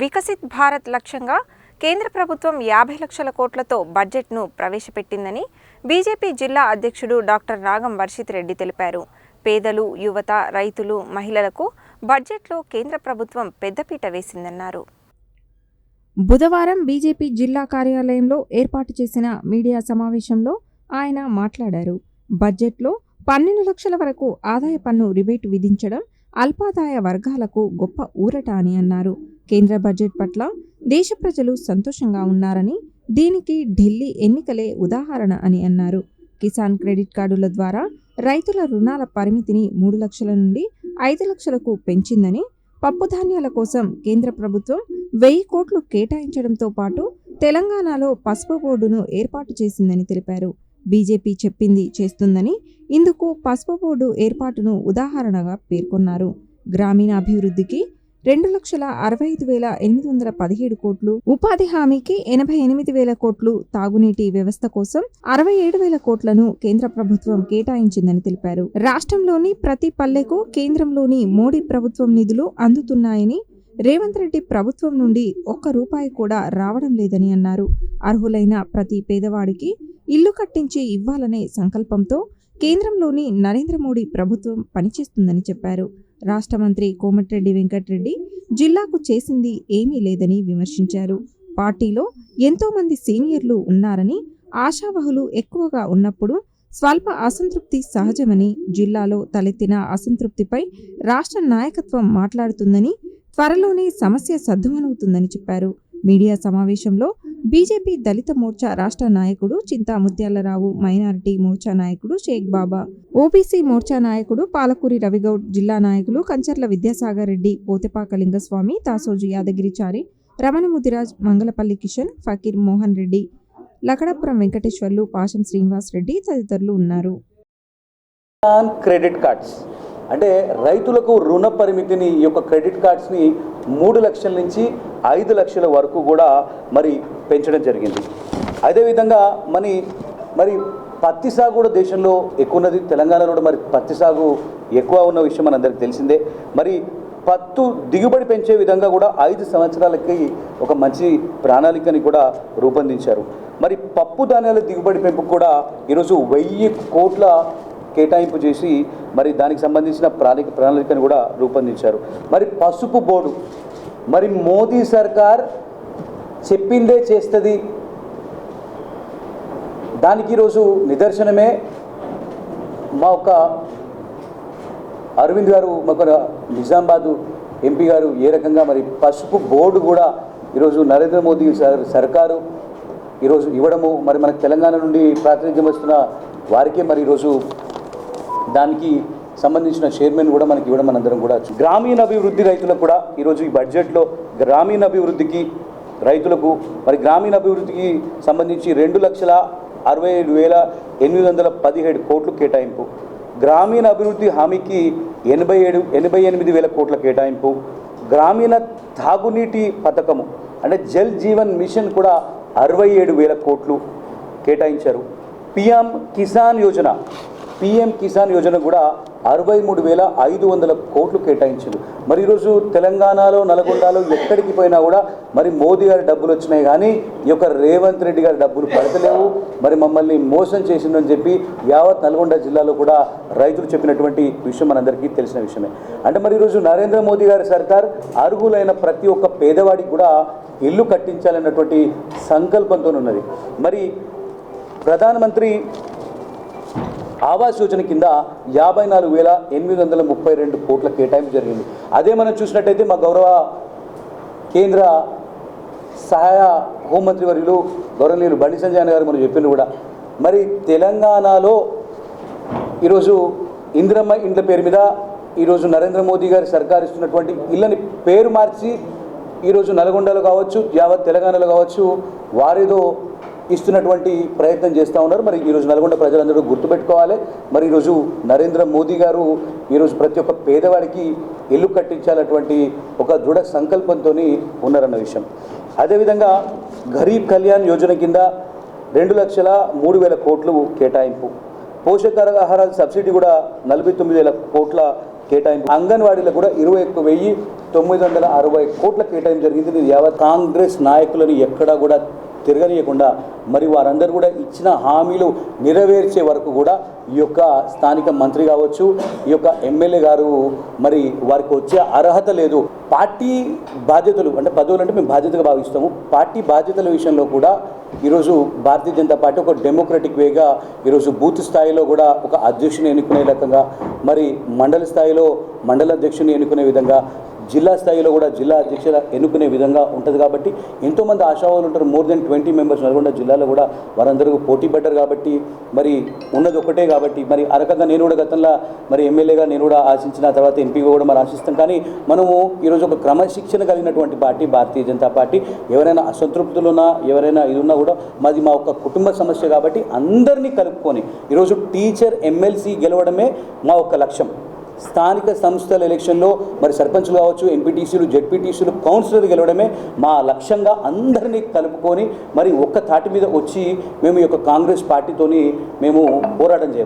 వికసిత్ భారత్ లక్ష్యంగా కేంద్ర ప్రభుత్వం యాభై లక్షల కోట్లతో బడ్జెట్ను ప్రవేశపెట్టిందని బీజేపీ జిల్లా అధ్యక్షుడు డాక్టర్ నాగం వర్షిత్ రెడ్డి తెలిపారు. పేదలు యువత రైతులు మహిళలకు బడ్జెట్లో కేంద్ర ప్రభుత్వం పెద్దపీట వేసిందన్నారు. బుధవారం బీజేపీ జిల్లా కార్యాలయంలో ఏర్పాటు చేసిన మీడియా సమావేశంలో ఆయన మాట్లాడారు. బడ్జెట్లో పన్నెండు లక్షల వరకు ఆదాయ పన్ను రిబేట్ విధించడం అల్పాదాయ వర్గాలకు గొప్ప ఊరట అని అన్నారు. కేంద్ర బడ్జెట్ పట్ల దేశ ప్రజలు సంతోషంగా ఉన్నారని దీనికి ఢిల్లీ ఎన్నికలే ఉదాహరణ అని అన్నారు. కిసాన్ క్రెడిట్ కార్డుల ద్వారా రైతుల రుణాల పరిమితిని మూడు లక్షల నుండి ఐదు లక్షలకు పెంచిందని పప్పుధాన్యాల కోసం కేంద్ర ప్రభుత్వం వెయ్యి కోట్లు కేటాయించడంతో పాటు తెలంగాణలో పసుపు బోర్డును ఏర్పాటు చేసిందని తెలిపారు. బీజేపీ చెప్పింది చేస్తుందని ఇందుకు పసుపు బోర్డు ఏర్పాటును ఉదాహరణగా పేర్కొన్నారు. గ్రామీణ అభివృద్ధికి రెండు లక్షల అరవై ఐదు వేల ఎనిమిది వందల పదిహేడు కోట్లు. ఉపాధి హామీకి ఎనభై ఎనిమిది వేల కోట్లు తాగునీటి వ్యవస్థ కోసం అరవై ఏడు వేల కోట్లను కేంద్ర ప్రభుత్వం కేటాయించిందని తెలిపారు. రాష్ట్రంలోని ప్రతి పల్లెకు కేంద్రంలోని మోడీ ప్రభుత్వం నిధులు అందుతున్నాయని రేవంత్ రెడ్డి ప్రభుత్వం నుండి ఒక్క రూపాయి కూడా రావడం లేదని అన్నారు. అర్హులైన ప్రతి పేదవాడికి ఇల్లు కట్టించి ఇవ్వాలనే సంకల్పంతో కేంద్రంలోని నరేంద్ర మోడీ ప్రభుత్వం పనిచేస్తుందని చెప్పారు. రాష్ట్ర మంత్రి కోమటిరెడ్డి వెంకటరెడ్డి జిల్లాకు చేసింది ఏమీ లేదని విమర్శించారు. పార్టీలో ఎంతోమంది సీనియర్లు ఉన్నారని ఆశావహులు ఎక్కువగా ఉన్నప్పుడు స్వల్ప అసంతృప్తి సహజమని జిల్లాలో తలెత్తిన అసంతృప్తిపై రాష్ట్ర నాయకత్వం మాట్లాడుతుందని త్వరలోనే సమస్య సద్దుమణుగుతుందని చెప్పారు. మీడియా సమావేశంలో బీజేపీ దళిత మోర్చా రాష్ట్ర నాయకుడు చింతా ముత్యాలరావు మైనారిటీ మోర్చా నాయకుడు షేక్ బాబా ఓబీసీ మోర్చా నాయకుడు పాలకూరి రవిగౌడ్ జిల్లా నాయకులు కంచర్ల విద్యాసాగర్ రెడ్డి పోతెపాక లింగస్వామి తాసోజు యాదగిరిచారి రమణ ముదిరాజ్ మంగళపల్లి కిషన్ ఫకీర్ మోహన్ రెడ్డి లకడపురం వెంకటేశ్వర్లు పాషం శ్రీనివాస్ రెడ్డి తదితరులు ఉన్నారు. Credit cards. అంటే రైతులకు రుణ పరిమితిని ఈ యొక్క క్రెడిట్ కార్డ్స్ని మూడు లక్షల నుంచి ఐదు లక్షల వరకు కూడా మరి పెంచడం జరిగింది. అదేవిధంగా మరి మరి పత్తి సాగు కూడా దేశంలో ఎక్కువ ఉన్నది. తెలంగాణలో కూడా మరి పత్తి సాగు ఎక్కువ ఉన్న విషయం మనందరికి తెలిసిందే. మరి పత్తు దిగుబడి పెంచే విధంగా కూడా ఐదు సంవత్సరాలకి ఒక మంచి ప్రణాళికని కూడా రూపొందించారు. మరి పప్పు ధాన్యాల దిగుబడి పెంపు కూడా ఈరోజు వెయ్యి కోట్ల కేటాయింపు చేసి మరి దానికి సంబంధించిన ప్రణాళిక ప్రణాళికను కూడా రూపొందించారు. మరి పసుపు బోర్డు మరి మోదీ సర్కార్ చెప్పిందే చేస్తుంది. దానికి ఈరోజు నిదర్శనమే. మా ఒక అరవింద్ గారు మాకు నిజామాబాదు ఎంపీ గారు ఏ రకంగా మరి పసుపు బోర్డు కూడా ఈరోజు నరేంద్ర మోదీ సర్ సర్కారు ఈరోజు ఇవ్వడము మరి మనకు తెలంగాణ నుండి ప్రాతినిధ్యం వస్తున్న వారికే మరి ఈరోజు దానికి సంబంధించిన చైర్మన్ కూడా మనకి ఇవ్వడం మనందరం కూడా గ్రామీణ అభివృద్ధి రైతులకు కూడా ఈరోజు ఈ బడ్జెట్లో గ్రామీణ అభివృద్ధికి రైతులకు మరి గ్రామీణ అభివృద్ధికి సంబంధించి రెండు లక్షల అరవై ఏడు వేల ఎనిమిది వందల పదిహేడు కోట్లు కేటాయింపు. గ్రామీణ అభివృద్ధి హామీకి ఎనభై ఏడు ఎనభై ఎనిమిది వేల కోట్ల కేటాయింపు. గ్రామీణ తాగునీటి పథకము అంటే జల్ జీవన్ మిషన్ కూడా అరవై ఏడు వేల కోట్లు కేటాయించారు. పిఎం కిసాన్ యోజన పిఎం కిసాన్ యోజన కూడా అరవై మూడు వేల ఐదు వందల కోట్లు కేటాయించారు మరి ఈరోజు తెలంగాణలో నల్గొండలో ఎక్కడికి పోయినా కూడా మరి మోదీ గారి డబ్బులు వచ్చినాయి కానీ ఈ యొక్క రేవంత్ రెడ్డి గారి డబ్బులు పడతలేవు. మరి మమ్మల్ని మోసం చేసిందని చెప్పి యావత్ నల్గొండ జిల్లాలో కూడా రైతులు చెప్పినటువంటి విషయం మనందరికీ తెలిసిన విషయమే. అంటే మరి ఈరోజు నరేంద్ర మోదీ గారి సర్కార్ అర్హులైన ప్రతి ఒక్క పేదవాడికి కూడా ఇల్లు కట్టించాలన్నటువంటి సంకల్పంతో ఉన్నది మరి ప్రధానమంత్రి ఆవాస్ యోజన కింద యాభై నాలుగు వేల ఎనిమిది వందల ముప్పై రెండు కోట్ల కేటాయింపు జరిగింది. అదే మనం చూసినట్టయితే మా గౌరవ కేంద్ర సహాయ హోంమంత్రి వర్యులు గౌరవనీయులు బండి సంజయ్ గారు మనం చెప్పింది కూడా. మరి తెలంగాణలో ఈరోజు ఇందిరమ్మ ఇండ్ల పేరు మీద ఈరోజు నరేంద్ర మోదీ గారి సర్కార్ ఇస్తున్నటువంటి ఇళ్ళని పేరు మార్చి ఈరోజు నల్గొండలో కావచ్చు యావత్ తెలంగాణలో కావచ్చు వారేదో ఇస్తున్నటువంటి ప్రయత్నం చేస్తూ ఉన్నారు. మరి ఈరోజు నల్గొండ ప్రజలందరూ గుర్తుపెట్టుకోవాలి. మరి ఈరోజు నరేంద్ర మోదీ గారు ఈరోజు ప్రతి ఒక్క పేదవాడికి ఇల్లు కట్టించాలన్నటువంటి ఒక దృఢ సంకల్పంతో ఉన్నారన్న విషయం. అదేవిధంగా గరీబ్ కళ్యాణ్ యోజన కింద రెండు లక్షల మూడు వేల కోట్లు కేటాయింపు. పోషకాహారాల సబ్సిడీ కూడా నలభై తొమ్మిది వేల కోట్ల కేటాయింపు. అంగన్వాడీలో కూడా ఇరవై ఒక్క వెయ్యి తొమ్మిది వందల అరవై కోట్ల కేటాయింపు జరిగింది. ఇది యావత్ కాంగ్రెస్ నాయకులను ఎక్కడా కూడా తిరగనీయకుండా మరి వారందరూ కూడా ఇచ్చిన హామీలు నెరవేర్చే వరకు కూడా ఈ యొక్క స్థానిక మంత్రి కావచ్చు ఈ యొక్క ఎమ్మెల్యే గారు మరి వారికి వచ్చే అర్హత లేదు. పార్టీ బాధ్యతలు అంటే పదవులు అంటే మేము బాధ్యతగా భావిస్తాము. పార్టీ బాధ్యతల విషయంలో కూడా ఈరోజు భారతీయ జనతా పార్టీ ఒక డెమోక్రటిక్ వేగా ఈరోజు బూత్ స్థాయిలో కూడా ఒక అధ్యక్షుని ఎన్నుకునే రకంగా మరి మండల స్థాయిలో మండల అధ్యక్షుని ఎన్నుకునే విధంగా జిల్లా స్థాయిలో కూడా జిల్లా అధ్యక్షుల ఎన్నుకునే విధంగా ఉంటుంది కాబట్టి ఎంతోమంది ఆశావాళ్ళు ఉంటారు. More than twenty members Nalgonda జిల్లాలో కూడా వారందరూ పోటీ పడ్డారు కాబట్టి మరి ఉన్నది ఒకటే కాబట్టి మరి ఆ రకంగా నేను కూడా గతంలో మరి ఎమ్మెల్యేగా నేను కూడా ఆశించిన తర్వాత ఎంపీగా కూడా మరి ఆశిస్తాం. కానీ మనము ఈరోజు ఒక క్రమశిక్షణ కలిగినటువంటి పార్టీ భారతీయ జనతా పార్టీ. ఎవరైనా అసంతృప్తులున్నా ఎవరైనా ఇది ఉన్నా కూడా మాది మా ఒక కుటుంబ సమస్య కాబట్టి అందరినీ కలుపుకొని ఈరోజు టీచర్ ఎమ్మెల్సీ గెలవడమే మా ఒక లక్ష్యం. స్థానిక సంస్థల ఎలక్షన్లో మరి సర్పంచ్లు కావచ్చు ఎంపీటీసీలు జెడ్పీటీసీలు కౌన్సిలర్ గెలవడమే మా లక్ష్యంగా అందరినీ కలుపుకొని మరి ఒక్క తాటి మీద వచ్చి మేము ఈ యొక్క కాంగ్రెస్ పార్టీతోని మేము పోరాటం చేయాలి